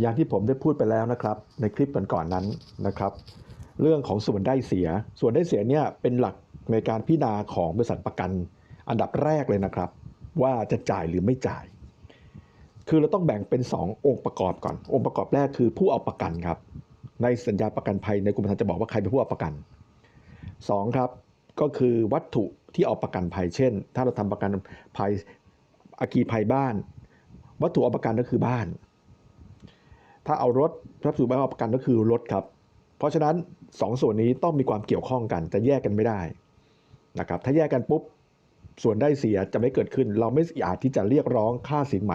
อย่างที่ผมได้พูดไปแล้วนะครับ ในคลิปก่อนๆนั้นนะครับ เรื่องของส่วนได้เสีย ส่วนได้เสียเนี่ยเป็นหลักในการพิจารณาของบริษัทประกัน อันดับแรกเลยนะครับ ว่าจะจ่ายหรือไม่จ่าย คือเราต้องแบ่งเป็น 2 องค์ประกอบก่อน องค์ประกอบแรกคือผู้เอาประกันครับ ในสัญญาประกันภัยในกรมธรรม์จะบอกว่าใครเป็นผู้เอาประกัน 2 ครับก็คือวัตถุที่เอาประกันภัย เช่น ถ้าเราทำประกันภัยอาคีภัยบ้าน วัตถุเอาประกันก็คือบ้าน ถ้าเอารถวัตถุเอาประกันก็คือรถครับ เพราะฉะนั้นสองส่วนนี้ต้องมีความเกี่ยวข้องกัน จะแยกกันไม่ได้นะครับ ถ้าแยกกันปุ๊บส่วนได้เสียจะไม่เกิดขึ้น เราไม่อาจที่จะเรียกร้องค่าสินไหม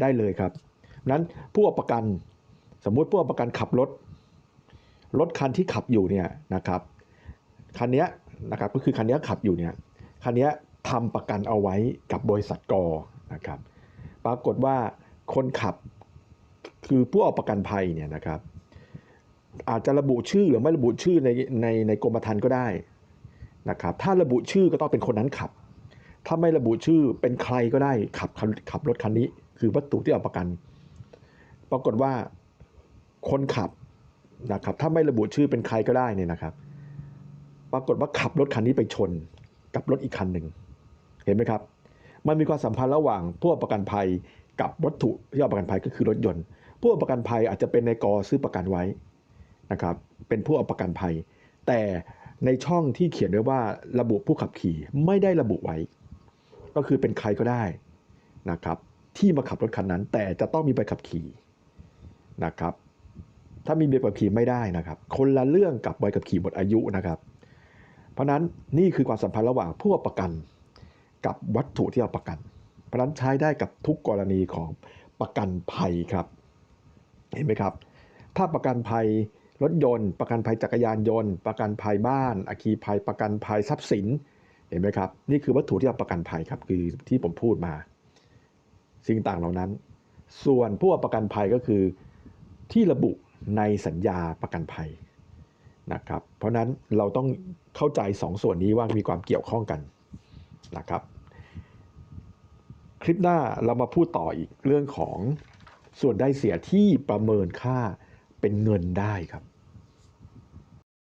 ได้เลยครับ นั้นผู้ประกันสมมุติผู้ประกันขับรถ รถคันที่ขับอยู่เนี่ยนะครับคันนี้นะครับก็คือคันนี้ขับอยู่เนี่ยคันนี้ทำประกันเอาไว้กับบริษัทกอนะครับ ปรากฏว่าคนขับ คือผู้เอาประกันภัยเนี่ยนะครับ อาจจะระบุชื่อหรือไม่ระบุชื่อในในในกรมธรรม์ก็ได้นะครับ ถ้าระบุชื่อก็ต้องเป็นคนนั้นขับ ถ้าไม่ระบุชื่อเป็นใครก็ได้ขับขับขับรถคันนี้ คือวัตถุที่เอาประกัน ปรากฏว่าคนขับนะครับ ถ้าไม่ระบุชื่อเป็นใครก็ได้เนี่ยนะครับ ปรากฏว่าขับรถคันนี้ไปชนกับรถอีกคันหนึ่งเห็นไหมครับ มันมีความสัมพันธ์ระหว่างผู้เอาประกันภัยกับวัตถุที่เอาประกันภัยก็คือรถยนต์ ผู้เอาประกันภัยอาจจะเป็นในกอซื้อประกันไว้นะครับเป็นผู้เอาประกันภัย แต่ในช่องที่เขียนไว้ว่าระบุผู้ขับขี่ไม่ได้ระบุไว้ ก็คือเป็นใครก็ได้นะครับที่มาขับรถคันนั้น แต่จะต้องมีใบขับขี่นะครับถ้ามีใบขับขี่ไม่ได้นะครับ คนละเรื่องกับใบขับขี่หมดอายุนะครับ เพราะนั้นนี่คือความสัมพันธ์ระหว่างผู้ประกัน กับวัตถุที่เอาประกัน เพราะนั้นใช้ได้กับทุกกรณีของประกันภัยครับ เห็นไหมครับ ถ้าประกันภัยรถยนต์ ประกันภัยจักรยานยนต์ ประกันภัยบ้านอาคีภัย ประกันภัยทรัพย์สิน เห็นไหมครับ นี่คือวัตถุที่เอาประกันภัยครับ คือที่ผมพูดมา สิ่งต่างเหล่านั้น ส่วนผู้ประกันภัยก็คือที่ระบุในสัญญาประกันภัยนะครับ เพราะฉะนั้นเราต้องเข้าใจสองส่วนนี้ว่ามีความเกี่ยวข้องกันนะครับ คลิปหน้าเรามาพูดต่ออีกเรื่องของ ส่วนได้เสียที่ประเมินค่าเป็นเงินได้ครับ